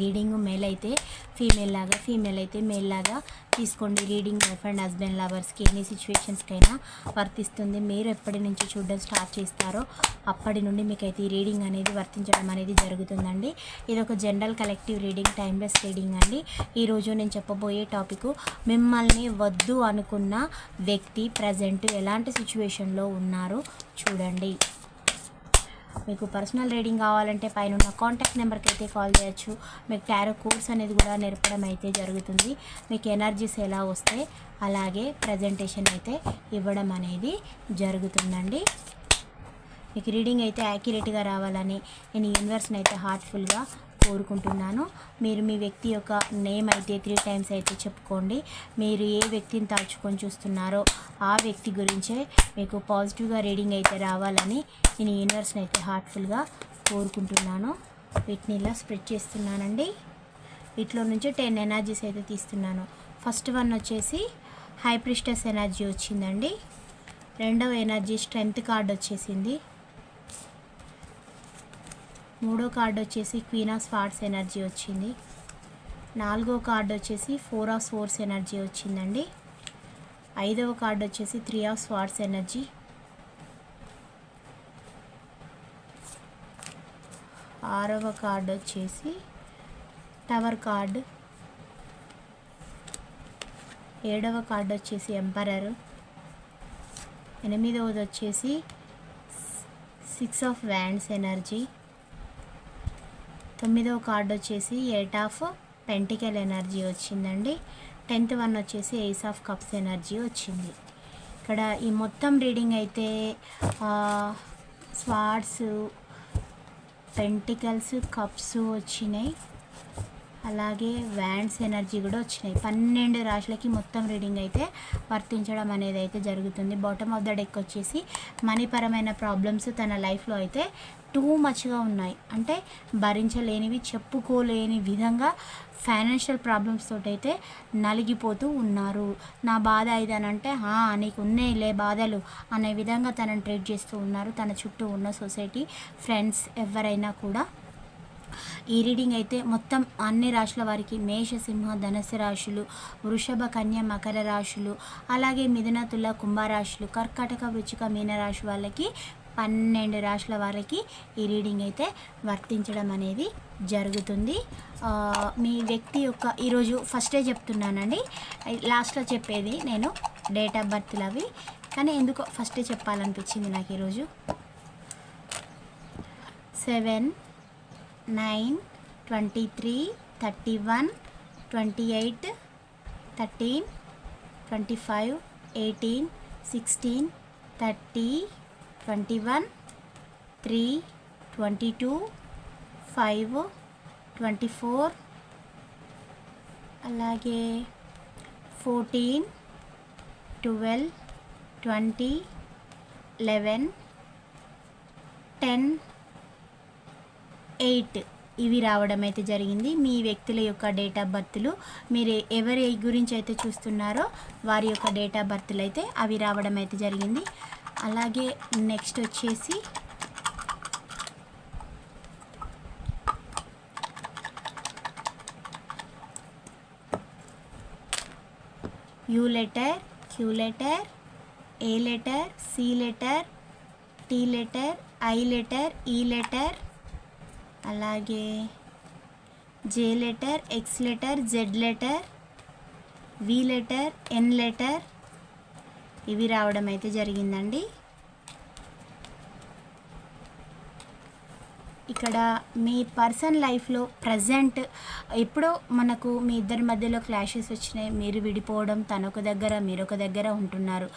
Reading male అయితే female లాగా female అయితే మేల్ లాగా తీసుకోండి. రీడింగ్ వైఫ్ అండ్ హస్బెండ్ లవర్స్కి ఎన్ని సిచ్యువేషన్స్కైనా వర్తిస్తుంది. మీరు ఎప్పటి నుంచి చూడడం స్టార్ట్ చేస్తారో అప్పటి నుండి మీకు అయితే ఈ రీడింగ్ అనేది వర్తించడం అనేది జరుగుతుందండి. ఇది ఒక general collective reading timeless reading అండి. ఈరోజు నేను చెప్పబోయే టాపిక్ మిమ్మల్ని వద్దు అనుకున్న వ్యక్తి ప్రజెంట్ ఎలాంటి సిచ్యువేషన్లో ఉన్నారో చూడండి. మీకు పర్సనల్ రీడింగ్ కావాలంటే పైన ఉన్న కాంటాక్ట్ నెంబర్కి అయితే కాల్ చేయొచ్చు. మీకు టారో కోర్స్ అనేది కూడా నేర్పడం అయితే జరుగుతుంది. మీకు ఎనర్జీస్ ఎలా వస్తే అలాగే ప్రజెంటేషన్ అయితే ఇవ్వడం అనేది జరుగుతుందండి. మీకు రీడింగ్ అయితే యాక్యురేట్గా రావాలని నేను యూనివర్స్ని అయితే హార్ట్ఫుల్గా కోరుకుంటున్నాను. మీరు మీ వ్యక్తి యొక్క నేమ్ అయితే త్రీ టైమ్స్ అయితే చెప్పుకోండి. మీరు ఏ వ్యక్తిని తలుచుకొని చూస్తున్నారో ఆ వ్యక్తి గురించే మీకు పాజిటివ్గా రీడింగ్ అయితే రావాలని నేను యూనివర్స్ని అయితే హార్ట్ఫుల్గా కోరుకుంటున్నాను. వీటిని ఇలా స్ప్రెడ్ చేస్తున్నానండి. వీటిలో నుంచి టెన్ ఎనర్జీస్ అయితే తీస్తున్నాను. ఫస్ట్ వన్ వచ్చేసి హైప్రిస్టస్ ఎనర్జీ వచ్చిందండి. రెండవ ఎనర్జీ స్ట్రెంగ్త్ కార్డ్ వచ్చేసింది. మూడో కార్డు వచ్చేసి క్వీన్ ఆఫ్ స్వార్ట్స్ ఎనర్జీ వచ్చింది. నాలుగో కార్డ్ వచ్చేసి ఫోర్ ఆఫ్ సోర్స్ ఎనర్జీ వచ్చిందండి. ఐదవ కార్డు వచ్చేసి త్రీ ఆఫ్ స్వార్ట్స్ ఎనర్జీ ఆరవ కార్డ్ వచ్చేసి టవర్ కార్డు ఏడవ కార్డ్ వచ్చేసి ఎంపరర్ ఎనిమిదవది వచ్చేసి సిక్స్ ఆఫ్ వ్యాండ్స్ ఎనర్జీ తొమ్మిదవ కార్డ్ వచ్చేసి ఎయిట్ ఆఫ్ పెంటికల్ ఎనర్జీ వచ్చిందండి. టెన్త్ వన్ వచ్చేసి ఎయిస్ ఆఫ్ కప్స్ ఎనర్జీ వచ్చింది. ఇక్కడ ఈ మొత్తం రీడింగ్ అయితే స్వార్డ్స్ పెంటికల్స్ కప్స్ వచ్చినాయి. అలాగే వ్యాండ్స్ ఎనర్జీ కూడా వచ్చినాయి. పన్నెండు రాశులకి మొత్తం రీడింగ్ అయితే వర్తించడం అనేది అయితే జరుగుతుంది. బాటమ్ ఆఫ్ ద డెక్ వచ్చేసి మనీపరమైన ప్రాబ్లమ్స్ తన లైఫ్లో అయితే టూ మచ్గా ఉన్నాయి. అంటే భరించలేనివి చెప్పుకోలేని విధంగా ఫైనాన్షియల్ ప్రాబ్లమ్స్ తోటైతే అయితే నలిగిపోతూ ఉన్నారు. నా బాధ ఇదనంటే నీకు ఉన్నాయిలే బాధలు అనే విధంగా తనని ట్రీట్ చేస్తూ ఉన్నారు. తన చుట్టూ ఉన్న సొసైటీ ఫ్రెండ్స్ ఎవరైనా కూడా. ఈ రీడింగ్ అయితే మొత్తం అన్ని రాశుల వారికి మేష సింహ ధనస్సు రాశులు వృషభ కన్య మకర రాశులు అలాగే మిథున తుల కుంభరాశులు కర్కాటక వృచ్చిక మీన రాశి వాళ్ళకి పన్నెండు రాశుల వాళ్ళకి ఈ రీడింగ్ అయితే వర్తించడం అనేది జరుగుతుంది. మీ వ్యక్తి యొక్క ఈరోజు ఫస్టే చెప్తున్నానండి. లాస్ట్లో చెప్పేది నేను డేట్ ఆఫ్ బర్త్లు అవి. కానీ ఎందుకో ఫస్టే చెప్పాలనిపించింది నాకు ఈరోజు seven nine twenty three thirty one twenty eight thirteen twenty five eighteen sixteen thirty twenty one three twenty two five twenty four అలాగే fourteen twelve twenty eleven ten eight ఇవి రావడం అయితే జరిగింది. మీ వ్యక్తుల యొక్క డేట్ ఆఫ్ బర్త్లు మీరు ఎవరి గురించి అయితే చూస్తున్నారో వారి యొక్క డేట్ ఆఫ్ బర్త్లు అయితే అవి రావడం అయితే జరిగింది. అలాగే నెక్స్ట్ వచ్చేసి U letter Q letter A letter C letter T letter I letter E letter అలాగే J letter X letter Z letter V letter N letter ఇవి రావడం అయితే జరిగిందండి. ఇక్కడ మీ పర్సన్ లైఫ్లో ప్రజెంట్ ఎప్పుడో మనకు మీ ఇద్దరి మధ్యలో క్లాషెస్ వచ్చినాయి. మీరు విడిపోవడం తనొక దగ్గర మీరొక దగ్గర ఉంటున్నారు.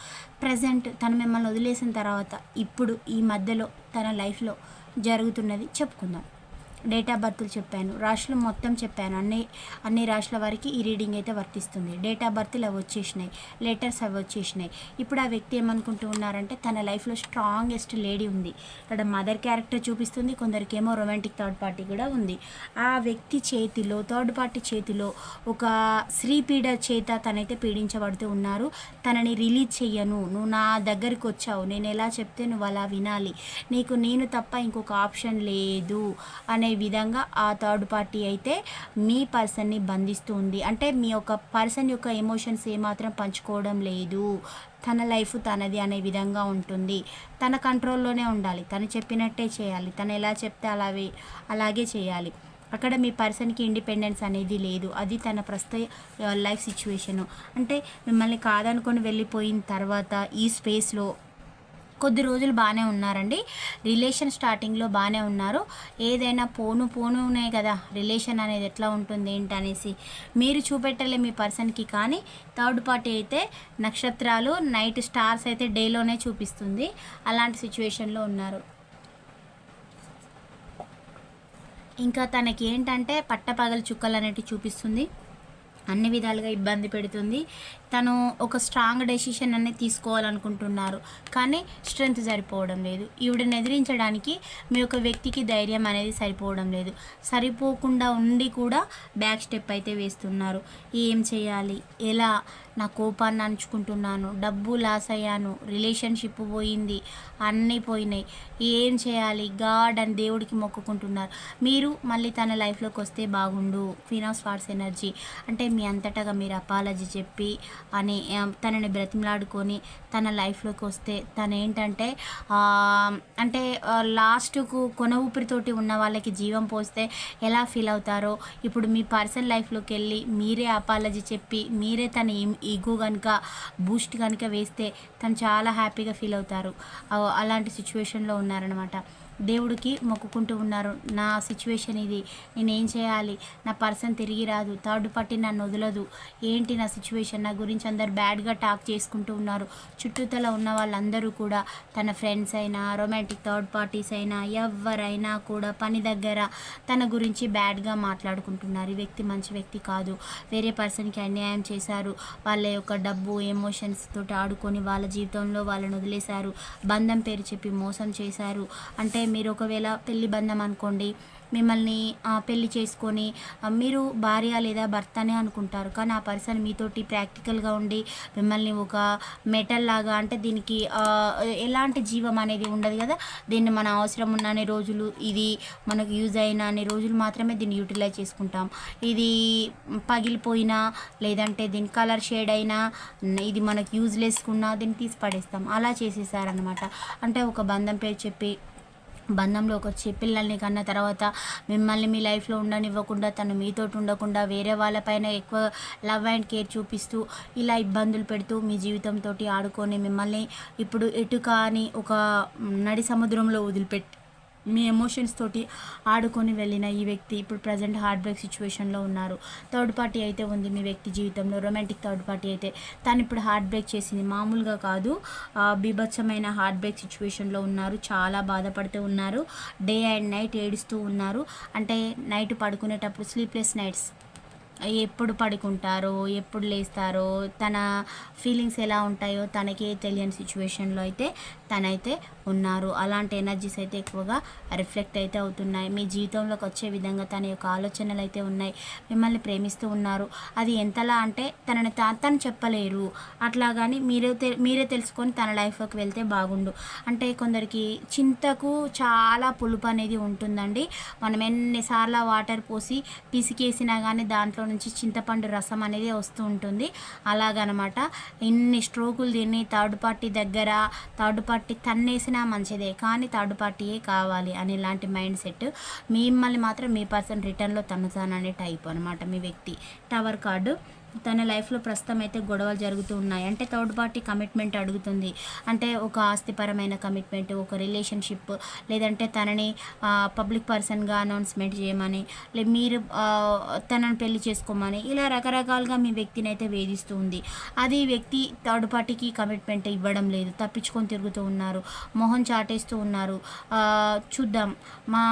ప్రజెంట్ తను మిమ్మల్ని వదిలేసిన తర్వాత ఇప్పుడు ఈ మధ్యలో తన లైఫ్లో జరుగుతున్నది చెప్పుకుందాం. డేట్ ఆఫ్ బర్త్లు చెప్పాను రాశులు మొత్తం చెప్పాను అన్ని అన్ని రాశుల వారికి ఈ రీడింగ్ అయితే వర్తిస్తుంది. డేట్ ఆఫ్ బర్త్లు అవి వచ్చేసినాయి లెటర్స్ అవి వచ్చేసినాయి. ఇప్పుడు ఆ వ్యక్తి ఏమనుకుంటూ ఉన్నారంటే తన లైఫ్లో స్ట్రాంగెస్ట్ లేడీ ఉంది. ఇక్కడ మదర్ క్యారెక్టర్ చూపిస్తుంది కొందరికేమో రొమాంటిక్ థర్డ్ పార్టీ కూడా ఉంది. ఆ వ్యక్తి చేతిలో థర్డ్ పార్టీ చేతిలో ఒక స్త్రీ పీడ చేత తనైతే పీడించబడుతూ ఉన్నారు. తనని రిలీజ్ చెయ్యను నువ్వు నా దగ్గరికి వచ్చావు నేను ఎలా చెప్తే నువ్వు అలా వినాలి. నీకు నేను తప్ప ఇంకొక ఆప్షన్ లేదు అనే విధంగా ఆ థర్డ్ పార్టీ అయితే మీ పర్సన్ని బంధిస్తుంది. అంటే మీ యొక్క పర్సన్ యొక్క ఎమోషన్స్ ఏమాత్రం పంచుకోవడం లేదు. తన లైఫ్ తనది అనే విధంగా ఉంటుంది. తన కంట్రోల్లోనే ఉండాలి. తను చెప్పినట్టే చేయాలి. తను ఎలా చెప్తే అలాగే అలాగే చేయాలి. అక్కడ మీ పర్సన్కి ఇండిపెండెన్స్ అనేది లేదు. అది తన ప్రస్తుత లైఫ్ సిచ్యువేషను. అంటే మిమ్మల్ని కాదనుకొని వెళ్ళిపోయిన తర్వాత ఈ స్పేస్లో కొద్ది రోజులు బాగానే ఉన్నారండి. రిలేషన్ స్టార్టింగ్లో బాగానే ఉన్నారు. ఏదైనా పోను పోనునే కదా రిలేషన్ అనేది ఎట్లా ఉంటుంది ఏంటి అనేసి మీరు చూపెట్టలే మీ పర్సన్కి కానీ థర్డ్ పార్టీ అయితే నక్షత్రాలు నైట్ స్టార్స్ అయితే డేలోనే చూపిస్తుంది. అలాంటి సిచ్యువేషన్లో ఉన్నారు. ఇంకా తనకి ఏంటంటే పట్టపగల చుక్కలు అనేటివి చూపిస్తుంది. అన్ని విధాలుగా ఇబ్బంది పెడుతుంది. తను ఒక స్ట్రాంగ్ డెసిషన్ అనేది తీసుకోవాలనుకుంటున్నారు. కానీ స్ట్రెంగ్త్ సరిపోవడం లేదు. ఈవిడని ఎదిరించడానికి మీ యొక్క వ్యక్తికి ధైర్యం అనేది సరిపోవడం లేదు. సరిపోకుండా ఉండి కూడా బ్యాక్ స్టెప్ అయితే వేస్తున్నారు. ఏం చేయాలి? ఎలా? నా కోపాన్ని అంచుకుంటున్నాను. డబ్బు లాస్ అయ్యాను. రిలేషన్షిప్ పోయింది. అన్నీ పోయినాయి. ఏం చేయాలి? గాడ్ అని దేవుడికి మొక్కుకుంటున్నారు. మీరు మళ్ళీ తన లైఫ్లోకి వస్తే బాగుండు. ఫినాస్ ఫార్స్ ఎనర్జీ అంటే మీ అంతటగా మీరు అపాలజీ చెప్పి అని తనని బ్రతిమలాడుకొని తన లైఫ్లోకి వస్తే తను ఏంటంటే అంటే లాస్ట్కు కొన ఊపిరితోటి ఉన్న వాళ్ళకి జీవం పోస్తే ఎలా ఫీల్ అవుతారో ఇప్పుడు మీ పర్సనల్ లైఫ్లోకి వెళ్ళి మీరే అపాలజీ చెప్పి మీరే తన ఈగో కనుక బూస్ట్ కనుక వేస్తే తను చాలా హ్యాపీగా ఫీల్ అవుతారు. అలాంటి సిచ్యువేషన్లో ఉన్నారనమాట దేవుడికి మొక్కుకుంటూ ఉన్నారు. నా సిచ్యువేషన్ ఇది. నేనేం చేయాలి? నా పర్సన్ తిరిగి రాదు. థర్డ్ పార్టీ నన్ను వదలదు. ఏంటి నా సిచ్యువేషన్? నా గురించి అందరు బ్యాడ్గా టాక్ చేసుకుంటూ ఉన్నారు. చుట్టూతల ఉన్న వాళ్ళందరూ కూడా తన ఫ్రెండ్స్ అయినా రొమాంటిక్ థర్డ్ పార్టీస్ అయినా ఎవరైనా కూడా పని దగ్గర తన గురించి బ్యాడ్గా మాట్లాడుకుంటున్నారు. ఈ వ్యక్తి మంచి వ్యక్తి కాదు. వేరే పర్సన్కి అన్యాయం చేశారు. వాళ్ళ యొక్క డబ్బు ఎమోషన్స్ తోటి ఆడుకొని వాళ్ళ జీవితంలో వాళ్ళని వదిలేశారు. బంధం పేరు చెప్పి మోసం చేశారు. అంటే మీరు ఒకవేళ పెళ్ళి బంధం అనుకోండి మిమ్మల్ని పెళ్ళి చేసుకొని మీరు భార్య లేదా భర్త అనే అనుకుంటారు. కానీ ఆ పర్సన్ మీతోటి ప్రాక్టికల్ ప్రాక్టికల్గా ఉండి మిమ్మల్ని ఒక మెటల్ లాగా అంటే దీనికి ఎలాంటి జీవం అనేది ఉండదు కదా. దీన్ని మన అవసరం ఉన్న అనే రోజులు ఇది మనకు యూజ్ అయిన అనే రోజులు మాత్రమే దీన్ని యూటిలైజ్ చేసుకుంటాం. ఇది పగిలిపోయినా లేదంటే దీని కలర్ షేడ్ అయినా ఇది మనకు యూజ్లెస్ ఉన్నా దీన్ని తీసి పడేస్తాం. అలా చేసేసారనమాట అంటే ఒక బంధం పేరు చెప్పి బంధంలోకి వచ్చి పిల్లల్ని కన్న తర్వాత మిమ్మల్ని మీ లైఫ్లో ఉండనివ్వకుండా తను మీతోటి ఉండకుండా వేరే వాళ్ళపైన ఎక్కువ లవ్ అండ్ కేర్ చూపిస్తూ ఇలా ఇబ్బందులు పెడుతూ మీ జీవితంతో ఆడుకొని మిమ్మల్ని ఇప్పుడు ఎటు కాని ఒక నడి సముద్రంలో వదిలిపెట్టి మీ ఎమోషన్స్ తోటి ఆడుకొని వెళ్ళిన ఈ వ్యక్తి ఇప్పుడు ప్రజెంట్ హార్ట్ బ్రేక్ సిచ్యువేషన్లో ఉన్నారు. థర్డ్ పార్టీ అయితే ఉంది మీ వ్యక్తి జీవితంలో రొమాంటిక్ థర్డ్ పార్టీ అయితే. తను ఇప్పుడు హార్ట్ బ్రేక్ చేసింది. మామూలుగా కాదు. బీభత్సమైన హార్ట్ బ్రేక్ సిచ్యువేషన్లో ఉన్నారు. చాలా బాధపడుతూ ఉన్నారు. డే అండ్ నైట్ ఏడుస్తూ ఉన్నారు. అంటే నైట్ పడుకునేటప్పుడు స్లీప్లెస్ నైట్స్ ఎప్పుడు పడుకుంటారో ఎప్పుడు లేస్తారో తన ఫీలింగ్స్ ఎలా ఉంటాయో తనకే తెలియని సిచ్యువేషన్లో అయితే తనైతే ఉన్నారు. అలాంటి ఎనర్జీస్ అయితే ఎక్కువగా రిఫ్లెక్ట్ అయితే అవుతున్నాయి. మీ జీవితంలోకి వచ్చే విధంగా తన యొక్క ఆలోచనలు అయితే ఉన్నాయి. మిమ్మల్ని ప్రేమిస్తూ ఉన్నారు. అది ఎంతలా అంటే తనని తను చెప్పలేరు. అట్లా కానీ మీరే తె- మీరే తెలుసుకొని తన లైఫ్లోకి వెళ్తే బాగుండు. అంటే కొందరికి చింతకు చాలా పులుపు అనేది ఉంటుందండి. మనం ఎన్నిసార్లు వాటర్ పోసి పిసికేసినా కానీ దాంట్లో నుంచి చింతపండు రసం అనేది వస్తూ ఉంటుంది. అలాగనమాట. ఇన్ని స్ట్రోకులు తిని థర్డ్ పార్టీ దగ్గర థర్డ్ పార్టీ తన్నేసినా మంచిదే కానీ థర్డ్ పార్టీయే కావాలి అనే లాంటి మైండ్ సెట్ మిమ్మల్ని మాత్రం మీ పర్సన్ రిటర్న్లో తన్నుతాననే టైప్ అనమాట మీ వ్యక్తి. Tower card. తన లైఫ్లో ప్రస్తుతం అయితే గొడవలు జరుగుతూ ఉన్నాయి. అంటే థర్డ్ పార్టీ కమిట్మెంట్ అడుగుతుంది. అంటే ఒక ఆస్తిపరమైన కమిట్మెంట్ ఒక రిలేషన్షిప్ లేదంటే తనని పబ్లిక్ పర్సన్గా అనౌన్స్మెంట్ చేయమని లే మీరు తనని పెళ్ళి చేసుకోమని ఇలా రకరకాలుగా మీ వ్యక్తిని అయితే వేధిస్తూ ఉంది. అది వ్యక్తి థర్డ్ పార్టీకి కమిట్మెంట్ ఇవ్వడం లేదు. తప్పించుకొని తిరుగుతూ ఉన్నారు. మొహం చాటేస్తూ ఉన్నారు. చూద్దాం. మా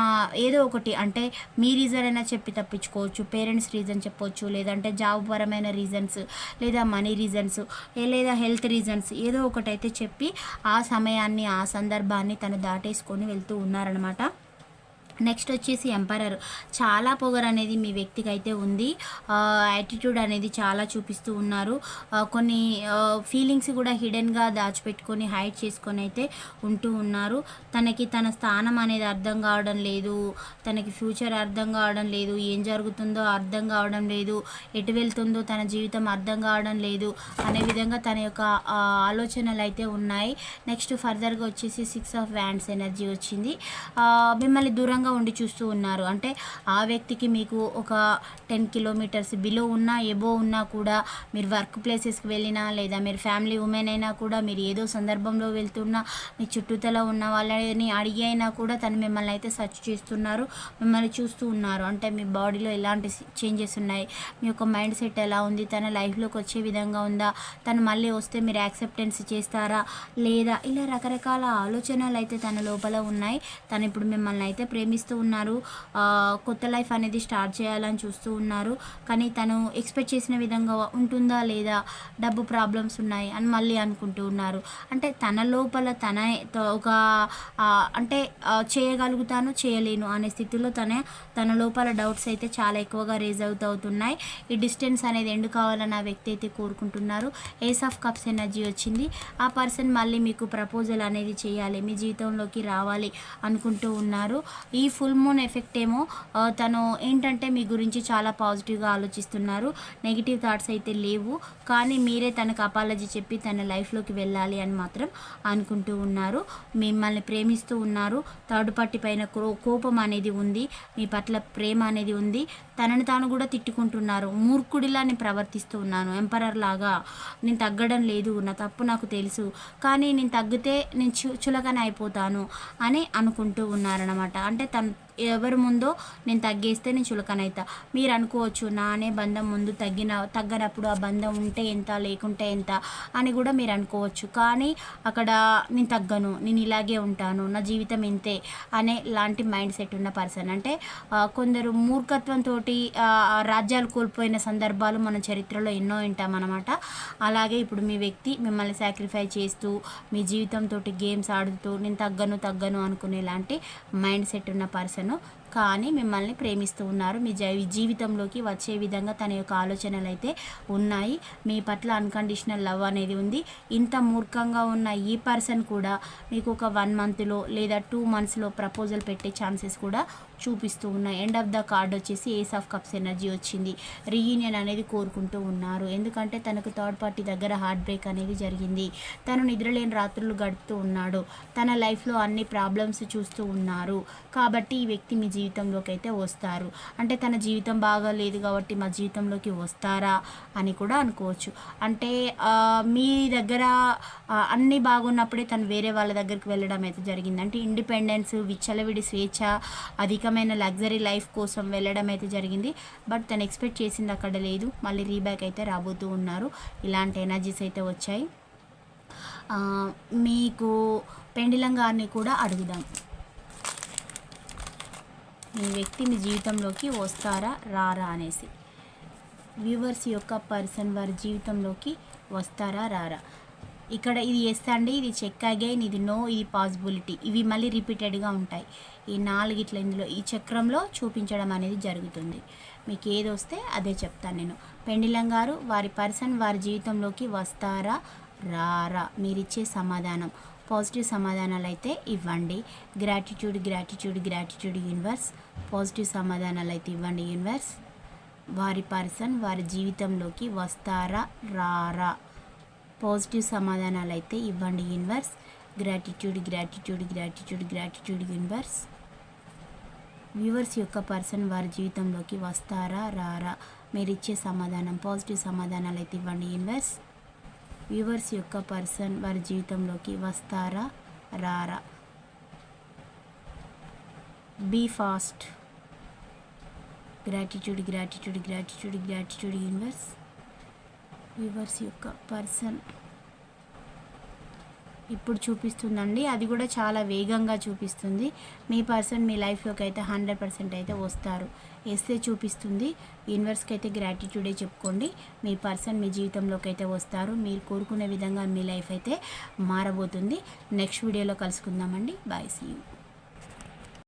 ఏదో ఒకటి అంటే మీ రీజన్ అయినా చెప్పి తప్పించుకోవచ్చు. పేరెంట్స్ రీజన్ చెప్పొచ్చు. లేదంటే జాబ్ పరమైన రీజన్స్ లేదా మనీ రీజన్స్ లేదా హెల్త్ రీజన్స్ ఏదో ఒకటైతే చెప్పి ఆ సమయాన్ని ఆ సందర్భాన్ని తను దాటేసుకొని వెళ్తూ ఉన్నారనమాట నెక్స్ట్ వచ్చేసి ఎంపరర్. చాలా పొగర్ అనేది మీ వ్యక్తికి అయితే ఉంది యాటిట్యూడ్ అనేది చాలా చూపిస్తూ ఉన్నారు. కొన్ని ఫీలింగ్స్ కూడా హిడెన్గా దాచిపెట్టుకొని హైడ్ చేసుకొని అయితే ఉంటూ ఉన్నారు. తనకి తన స్థానం అనేది అర్థం కావడం లేదు. తనకి ఫ్యూచర్ అర్థం కావడం లేదు. ఏం జరుగుతుందో అర్థం కావడం లేదు. ఎటు వెళ్తుందో తన జీవితం అర్థం కావడం లేదు అనే విధంగా తన యొక్క ఆలోచనలు అయితే ఉన్నాయి. నెక్స్ట్ ఫర్దర్గా వచ్చేసి సిక్స్ ఆఫ్ వ్యాండ్స్ ఎనర్జీ వచ్చింది. మిమ్మల్ని దూరంగా ఉండి చూస్తూ ఉన్నారు. అంటే ఆ వ్యక్తికి మీకు ఒక టెన్ కిలోమీటర్స్ బిలో ఉన్నా ఎబో ఉన్నా కూడా మీరు వర్క్ ప్లేసెస్కి వెళ్ళినా లేదా మీరు ఫ్యామిలీ ఉమెన్ అయినా కూడా మీరు ఏదో సందర్భంలో వెళ్తున్నా మీ చుట్టూతల ఉన్న వాళ్ళని అడిగి అయినా కూడా తను మిమ్మల్ని అయితే సర్చ్ చేస్తున్నారు మిమ్మల్ని చూస్తూ ఉన్నారు. అంటే మీ బాడీలో ఎలాంటి చేంజెస్ ఉన్నాయి? మీ యొక్క మైండ్ సెట్ ఎలా ఉంది? తన లైఫ్లోకి వచ్చే విధంగా ఉందా? తను మళ్ళీ వస్తే మీరు యాక్సెప్టెన్స్ చేస్తారా? లేదా ఇలా రకరకాల ఆలోచనలు అయితే తన లోపల ఉన్నాయి. తను ఇప్పుడు మిమ్మల్ని అయితే ప్రేమి శ్రమిస్తూ ఉన్నారు. కొత్త లైఫ్ అనేది స్టార్ట్ చేయాలని చూస్తూ ఉన్నారు. కానీ తను ఎక్స్పెక్ట్ చేసిన విధంగా ఉంటుందా లేదా డబ్బు ప్రాబ్లమ్స్ ఉన్నాయి అని మళ్ళీ అనుకుంటూ ఉన్నారు. అంటే తన లోపల తన త- ఒక అంటే చేయగలుగుతాను చేయలేను అనే స్థితిలో తన తన లోపల డౌట్స్ అయితే చాలా ఎక్కువగా రేజ్ అవుతూ అవుతున్నాయి. ఈ డిస్టెన్స్ అనేది ఎండు కావాలని ఆ వ్యక్తి అయితే కోరుకుంటున్నారు. ఏస్ ఆఫ్ కప్స్ ఎనర్జీ వచ్చింది. ఆ పర్సన్ మళ్ళీ మీకు ప్రపోజల్ అనేది చేయాలి మీ జీవితంలోకి రావాలి అనుకుంటూ ఉన్నారు. ఈ ఈ ఫుల్ మూన్ ఎఫెక్ట్ ఏమో తను ఏంటంటే మీ గురించి చాలా పాజిటివ్గా ఆలోచిస్తున్నారు. నెగిటివ్ థాట్స్ అయితే లేవు. కానీ మీరే తనకు అపాలజీ చెప్పి తన లైఫ్లోకి వెళ్ళాలి అని మాత్రం అనుకుంటూ ఉన్నారు. మిమ్మల్ని ప్రేమిస్తూ ఉన్నారు. థర్డ్ పార్టీ పైన కోపం అనేది ఉంది. మీ పట్ల ప్రేమ అనేది ఉంది. తనని తాను కూడా తిట్టుకుంటున్నారు. మూర్ఖుడిలా నేను ప్రవర్తిస్తూ ఉన్నాను. ఎంపరర్ లాగా. నేను తగ్గడం లేదు. నా తప్పు నాకు తెలుసు. కానీ నేను తగ్గితే నేను చు చులకన అయిపోతాను. అని అనుకుంటూ ఉన్నారనమాట అంటే తను ఎవరి ముందో నేను తగ్గేస్తే నేను చులకనైతా. మీరు అనుకోవచ్చు నానే బంధం ముందు తగ్గిన తగ్గనప్పుడు ఆ బంధం ఉంటే ఎంత లేకుంటే ఎంత అని కూడా మీరు అనుకోవచ్చు. కానీ అక్కడ నేను తగ్గను నేను ఇలాగే ఉంటాను నా జీవితం ఇంతే అనే లాంటి మైండ్ సెట్ ఉన్న పర్సన్. అంటే కొందరు మూర్ఖత్వంతో రాజ్యాలు కోల్పోయిన సందర్భాలు మన చరిత్రలో ఎన్నో వింటామన్నమాట అలాగే ఇప్పుడు మీ వ్యక్తి మిమ్మల్ని సాక్రిఫై చేస్తూ మీ జీవితంతో గేమ్స్ ఆడుతూ నేను తగ్గను తగ్గను అనుకునేలాంటి మైండ్ సెట్ ఉన్న పర్సన్ ¿no? కానీ మిమ్మల్ని ప్రేమిస్తూ ఉన్నారు. మీ జీవితంలోకి వచ్చే విధంగా తన యొక్క ఆలోచనలు అయితే ఉన్నాయి. మీ పట్ల అన్కండిషనల్ లవ్ అనేది ఉంది. ఇంత మూర్ఖంగా ఉన్న ఈ పర్సన్ కూడా మీకు ఒక వన్ మంత్లో లేదా టూ మంత్స్లో ప్రపోజల్ పెట్టే ఛాన్సెస్ కూడా చూపిస్తూ ఉన్నాయి. ఎండ్ ఆఫ్ ద కార్డ్ వచ్చేసి ఏస్ ఆఫ్ కప్స్ ఎనర్జీ వచ్చింది. రీయూనియన్ అనేది కోరుకుంటూ ఉన్నారు. ఎందుకంటే తనకు థర్డ్ పార్టీ దగ్గర హార్ట్ బ్రేక్ అనేది జరిగింది. తను నిద్రలేని రాత్రులు గడుపుతూ ఉన్నాడు. తన లైఫ్లో అన్ని ప్రాబ్లమ్స్ చూస్తూ ఉన్నారు. కాబట్టి ఈ వ్యక్తి మీ జీవితంలోకి అయితే వస్తారు. అంటే తన జీవితం బాగాలేదు కాబట్టి మా జీవితంలోకి వస్తారా అని కూడా అనుకోవచ్చు. అంటే మీ దగ్గర అన్నీ బాగున్నప్పుడే తను వేరే వాళ్ళ దగ్గరికి వెళ్ళడం అయితే జరిగింది. అంటే ఇండిపెండెన్స్ విచ్చలవిడి స్వేచ్ఛ అధికమైన లగ్జరీ లైఫ్ కోసం వెళ్ళడం అయితే జరిగింది. బట్ తను ఎక్స్పెక్ట్ చేసింది అక్కడ లేదు. మళ్ళీ రీబ్యాక్ అయితే రాబోతూ ఉన్నారు. ఇలాంటి ఎనర్జీస్ అయితే వచ్చాయి. మీకు పెండిలం గారిని కూడా అడుగుదాం. మీ వ్యక్తి మీ జీవితంలోకి వస్తారా రారా అనేసి. వ్యూవర్స్ యొక్క పర్సన్ వారి జీవితంలోకి వస్తారా రారా? ఇక్కడ ఇది ఎస్ అండి ఇది చెక్ అగైన్ ఇది నో ఇది పాసిబిలిటీ ఇవి మళ్ళీ రిపీటెడ్గా ఉంటాయి. ఈ నాలుగిట్ల ఇందులో ఈ చక్రంలో చూపించడం అనేది జరుగుతుంది. మీకు ఏది వస్తే అదే చెప్తాను నేను. పెండిలం గారు వారి పర్సన్ వారి జీవితంలోకి వస్తారా రారా? మీరిచ్చే సమాధానం. పాజిటివ్ సమాధానాలు అయితే ఇవ్వండి. Gratitude gratitude gratitude universe. Positive సమాధానాలు అయితే ఇవ్వండి యూనివర్స్. వారి పర్సన్ వారి జీవితంలోకి వస్తారా రారా? పాజిటివ్ సమాధానాలు అయితే ఇవ్వండి universe. Gratitude gratitude gratitude gratitude universe. Viewers యొక్క పర్సన్ వారి జీవితంలోకి వస్తారా రారా? మీరు ఇచ్చే సమాధానం పాజిటివ్ సమాధానాలు అయితే ఇవ్వండి యూనివర్స్. వ్యూవర్స్ యొక్క పర్సన్ వారి జీవితంలోకి వస్తారా? రారా. Be fast. Gratitude gratitude gratitude gratitude universe. Viewers యొక్క పర్సన్ ఇప్పుడు చూపిస్తుందండి. అది కూడా చాలా వేగంగా చూపిస్తుంది. మీ పర్సన్ మీ లైఫ్లోకి అయితే హండ్రెడ్ పర్సెంట్ అయితే వస్తారు. వేస్తే చూపిస్తుంది. యూనివర్స్కి అయితే గ్రాటిట్యూడే చెప్పుకోండి. మీ పర్సన్ మీ జీవితంలోకి అయితే వస్తారు. మీరు కోరుకునే విధంగా మీ లైఫ్ అయితే మారబోతుంది. నెక్స్ట్ వీడియోలో కలుసుకుందామండి. Bye see you.